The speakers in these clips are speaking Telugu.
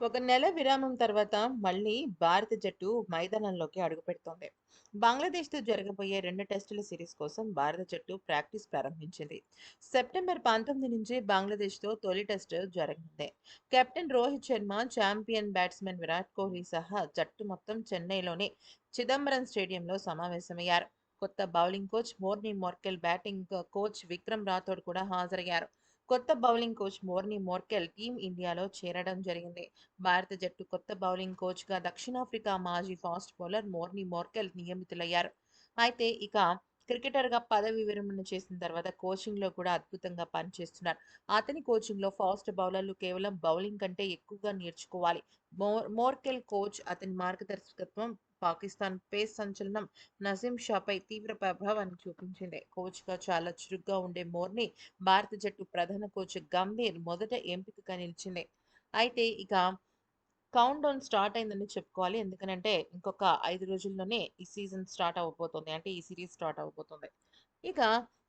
ఒక నెల విరామం తర్వాత మళ్ళీ భారత జట్టు మైదానంలోకి అడుగుపెడుతోంది. బంగ్లాదేశ్‌తో జరగబోయే రెండు టెస్టుల సిరీస్ కోసం భారత జట్టు ప్రాక్టీస్ ప్రారంభించింది. సెప్టెంబర్ 19 నుంచి బంగ్లాదేశ్‌తో తొలి టెస్టు జరగనుంది. Captain Rohit Sharma, champion batsman Virat Kohli సహా జట్టు మొత్తం చెన్నైలోని చిదంబరం స్టేడియంలో సమావేశమయ్యారు. కొత్త bowling coach Morne Morkel, batting coach Vikram Rathore కూడా హాజరయ్యారు. కొత్త bowling coach Morne Morkel team ఇండియాలో చేరడం జరిగింది. భారత జట్టు కొత్త బౌలింగ్ కోచ్‌గా దక్షిణాఫ్రికా మాజీ ఫాస్ట్ బౌలర్ మోర్నీ మోర్కెల్ నియమితులయ్యారు. అయితే ఇక క్రికెటర్‌గా పదవీ విరమణ చేసిన తర్వాత కోచింగ్‌లో కూడా అద్భుతంగా పనిచేస్తున్నారు. అతని కోచింగ్‌లో ఫాస్ట్ బౌలర్లు కేవలం బౌలింగ్ కంటే ఎక్కువగా నేర్చుకోవాలి. మోర్ మోర్కెల్ కోచ్ అతని మార్గదర్శకత్వం పాకిస్తాన్ పేస్ సంచలనం నసీం షాపై తీవ్ర ప్రభావాన్ని చూపించింది. కోచ్‌గా చాలా చురుగ్గా ఉండే మోర్ని భారత జట్టు ప్రధాన కోచ్ గంభీర్ మొదట ఎంపికగా నిలిచింది. అయితే ఇక కౌంట్‌డౌన్ స్టార్ట్ అయిందని చెప్పుకోవాలి. ఎందుకనంటే ఇంకొక ఐదు రోజుల్లోనే ఈ సీజన్ స్టార్ట్ అవ్వబోతుంది అంటే ఈ సిరీస్ స్టార్ట్ అవ్వబోతుంది ఇక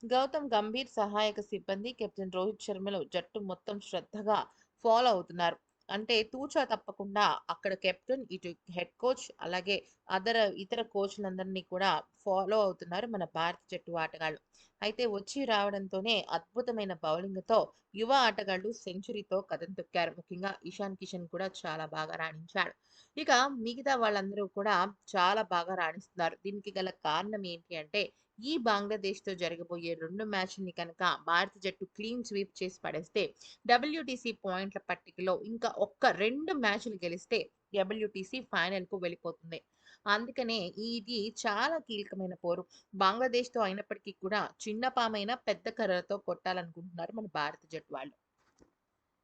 గౌతమ్ గంభీర్ సహాయక సిబ్బంది, కెప్టెన్ రోహిత్ శర్మలు జట్టు మొత్తం శ్రద్ధగా ఫాలో అవుతున్నారు. అంటే తూచా తప్పకుండా అక్కడ కెప్టెన్, ఇటు హెడ్ కోచ్ అలాగే అదర ఇతర కోచ్‌లందరినీ కూడా ఫాలో అవుతున్నారు మన భారత జట్టు ఆటగాళ్ళు అయితే వచ్చి రావడంతోనే అద్భుతమైన బౌలింగ్‌తో యువ ఆటగాళ్ళు సెంచరీతో కథం తొక్కారు. ముఖ్యంగా ఇషాన్ కిషన్ కూడా చాలా బాగా రాణించాడు. ఇక మిగతా వాళ్ళందరూ కూడా చాలా బాగా రాణిస్తున్నారు. దీనికి గల కారణం ఏంటి అంటే ఈ బంగ్లాదేశ్‌తో జరగబోయే రెండు మ్యాచ్ని కనుక భారత జట్టు క్లీన్ స్వీప్ చేసి పడేస్తే డబ్ల్యూటీసీ పాయింట్ల పట్టికలో ఇంకా ఒక్క రెండు మ్యాచ్‌లు గెలిస్తే డబ్ల్యూటీసీ ఫైనల్‌కు వెళ్ళిపోతుంది. అందుకనే ఇది చాలా కీలకమైన పోరు. బంగ్లాదేశ్‌తో అయినప్పటికీ కూడా చిన్నపామైనా పెద్ద కర్రతో కొట్టాలనుకుంటున్నారు మన భారత జట్టు వాళ్ళు.